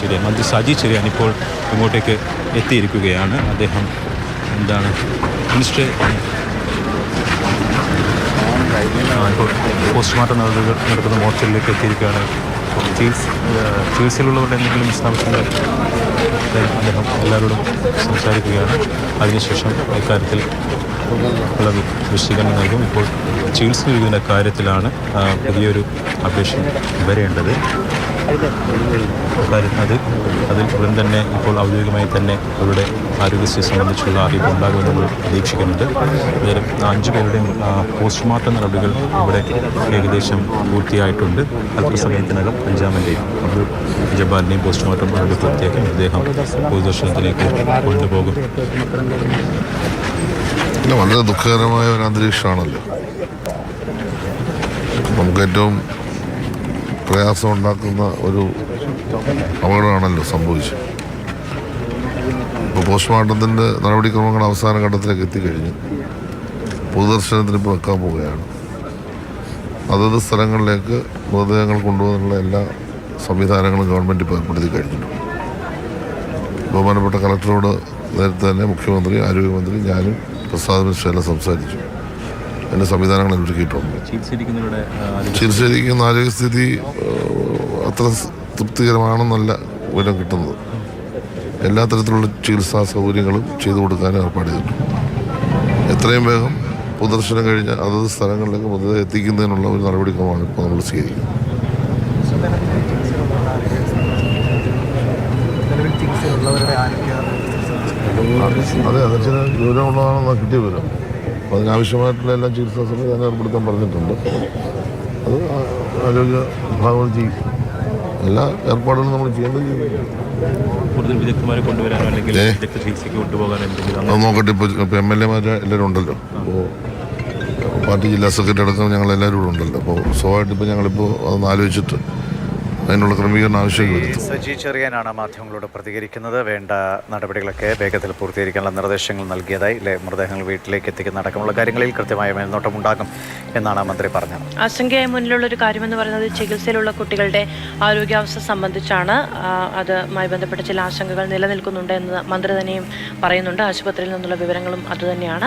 ചെറിയാൻ മന്ത്രി സജി ചെറിയാൻ ഇപ്പോൾ ഇങ്ങോട്ടേക്ക് എത്തിയിരിക്കുകയാണ്. അദ്ദേഹം എന്താണ് മിനിസ്റ്റർ പോസ്റ്റ്മോർട്ടം നടപടികൾ നടക്കുന്ന മോർച്ചറിലേക്ക് എത്തിയിരിക്കുകയാണ്. ചികിത്സ ചികിത്സയിലുള്ളവരുടെ എന്തെങ്കിലും വിശദാംശങ്ങൾ അദ്ദേഹം എല്ലാവരോടും സംസാരിക്കുകയാണ്. അതിനുശേഷം ഇക്കാര്യത്തിൽ ഉള്ള വിശദീകരണം നൽകും. ഇപ്പോൾ ചികിത്സ നൽകുന്ന കാര്യത്തിലാണ് പുതിയൊരു അപേക്ഷ വരേണ്ടത്. അത് അതിൽ ഉടൻ തന്നെ ഇപ്പോൾ ഔദ്യോഗികമായി തന്നെ അവരുടെ ആരോഗ്യസ്ഥിതി സംബന്ധിച്ചുള്ള അറിയിപ്പ് ഉണ്ടാകുമെന്ന് പ്രതീക്ഷിക്കുന്നുണ്ട്. അഞ്ചു പേരുടെയും പോസ്റ്റ്മോർട്ടം നടപടികൾ ഇവിടെ ഏകദേശം പൂർത്തിയായിട്ടുണ്ട്. അല്പസമയത്തിനകം അഞ്ചാമന്റെയും അബ്ദുൾ ജബ്ബാലിന്റെയും പോസ്റ്റ്മോർട്ടം നടപടി പൂർത്തിയാക്കി അദ്ദേഹം പൊതുദർശനത്തിലേക്ക് കൊണ്ടുപോകും. വളരെ ദുഃഖകരമായ ഒരു അന്തരീക്ഷമാണല്ലോ. നമുക്ക് ഏറ്റവും പ്രയാസം ഉണ്ടാക്കുന്ന ഒരു അപകടമാണല്ലോ സംഭവിച്ചത്. ഇപ്പോൾ പോസ്റ്റ്മോർട്ടത്തിന്റെ നടപടിക്രമങ്ങൾ അവസാന ഘട്ടത്തിലേക്ക് എത്തിക്കഴിഞ്ഞു പൊതുദർശനത്തിന് ഇപ്പോൾ വെക്കാൻ പോവുകയാണ്. അതത് സ്ഥലങ്ങളിലേക്ക് മൃതദേഹങ്ങൾ കൊണ്ടുപോകാനുള്ള എല്ലാ സംവിധാനങ്ങളും ഗവൺമെന്റ് ഇപ്പോൾ ഏർപ്പെടുത്തി കഴിഞ്ഞിട്ടുണ്ട്. ബഹുമാനപ്പെട്ട കളക്ടറോട് നേരത്തെ തന്നെ മുഖ്യമന്ത്രി ആരോഗ്യമന്ത്രി ഞാനും പ്രസാദ് മിശ്ര എല്ലാം സംസാരിച്ചു. അതിന്റെ സംവിധാനങ്ങൾ ഒരുക്കിയിട്ടുണ്ട് ചികിത്സയിരിക്കുന്ന ആരോഗ്യസ്ഥിതി അത്ര തൃപ്തികരമാണെന്നല്ല വിവരം കിട്ടുന്നത്. എല്ലാ തരത്തിലുള്ള ചികിത്സാ സൗകര്യങ്ങളും ചെയ്തു കൊടുക്കാൻ ഏർപ്പാട് ചെയ്തിട്ടുണ്ട്. എത്രയും വേഗം പൊതുദർശനം കഴിഞ്ഞ് അതത് സ്ഥലങ്ങളിലേക്ക് മൃതദേഹം എത്തിക്കുന്നതിനുള്ള ഒരു നടപടിക്രമമാണ് ഇപ്പോൾ നമ്മൾ സ്വീകരിക്കുന്നത്. അതെ അതെ. ചില വിവരമുള്ളതാണെന്ന് കിട്ടിയ വിവരം. അപ്പോൾ അതിനാവശ്യമായിട്ടുള്ള എല്ലാ ചികിത്സാ സംവിധാനം ഏർപ്പെടുത്താൻ പറഞ്ഞിട്ടുണ്ട്. അത് ആരോഗ്യ വിഭാഗങ്ങൾ ചെയ്യും എല്ലാ ഏർപ്പാടുകളും നമ്മൾ ചെയ്യേണ്ടത് ചെയ്യുന്നു കൂടുതൽ വിദഗ്ധന്മാരെ കൊണ്ടുവരാനോ അല്ലെങ്കിൽ ഏ? വിദഗ്ധ ചികിത്സയ്ക്ക് കൊണ്ടുപോകാനോ എന്തെങ്കിലും അത് നോക്കട്ടെ ഇപ്പോൾ ഇപ്പോൾ എം എൽ എമാർ എല്ലാവരും ഉണ്ടല്ലോ അപ്പോൾ പാർട്ടി ജില്ലാ സെക്രട്ടറി അടക്കം ഞങ്ങൾ എല്ലാവരും ഇവിടെ ഉണ്ടല്ലോ. അപ്പോൾ സ്വാഭാവികമായിട്ട് ഇപ്പോൾ ഞങ്ങളിപ്പോൾ അതൊന്ന് ആലോചിച്ചിട്ട് അതിനുള്ള ക്രമീകരണം ആവശ്യം വരുത്തും സജി ചെറിയാനാണ് മാധ്യമങ്ങളോട് പ്രതികരിക്കുന്നത്. വേണ്ട നടപടികളൊക്കെ വേഗത്തിൽ പൂർത്തീകരിക്കാനുള്ള നിർദ്ദേശങ്ങൾ നൽകിയതായി ലെ- മൃതദേഹങ്ങൾ വീട്ടിലേക്ക് എത്തിക്കുന്ന അടക്കമുള്ള കാര്യങ്ങളിൽ കൃത്യമായ മേൽനോട്ടം ഉണ്ടാകും എന്നാണ് മന്ത്രി പറഞ്ഞത്. ആശങ്കയായി മുന്നിലുള്ള ഒരു കാര്യമെന്ന് പറയുന്നത് ചികിത്സയിലുള്ള കുട്ടികളുടെ ആരോഗ്യാവസ്ഥ സംബന്ധിച്ചാണ്. അതുമായി ബന്ധപ്പെട്ട ചില ആശങ്കകൾ നിലനിൽക്കുന്നുണ്ട് എന്ന് മന്ത്രി തന്നെയും പറയുന്നുണ്ട്. ആശുപത്രിയിൽ നിന്നുള്ള വിവരങ്ങളും അതുതന്നെയാണ്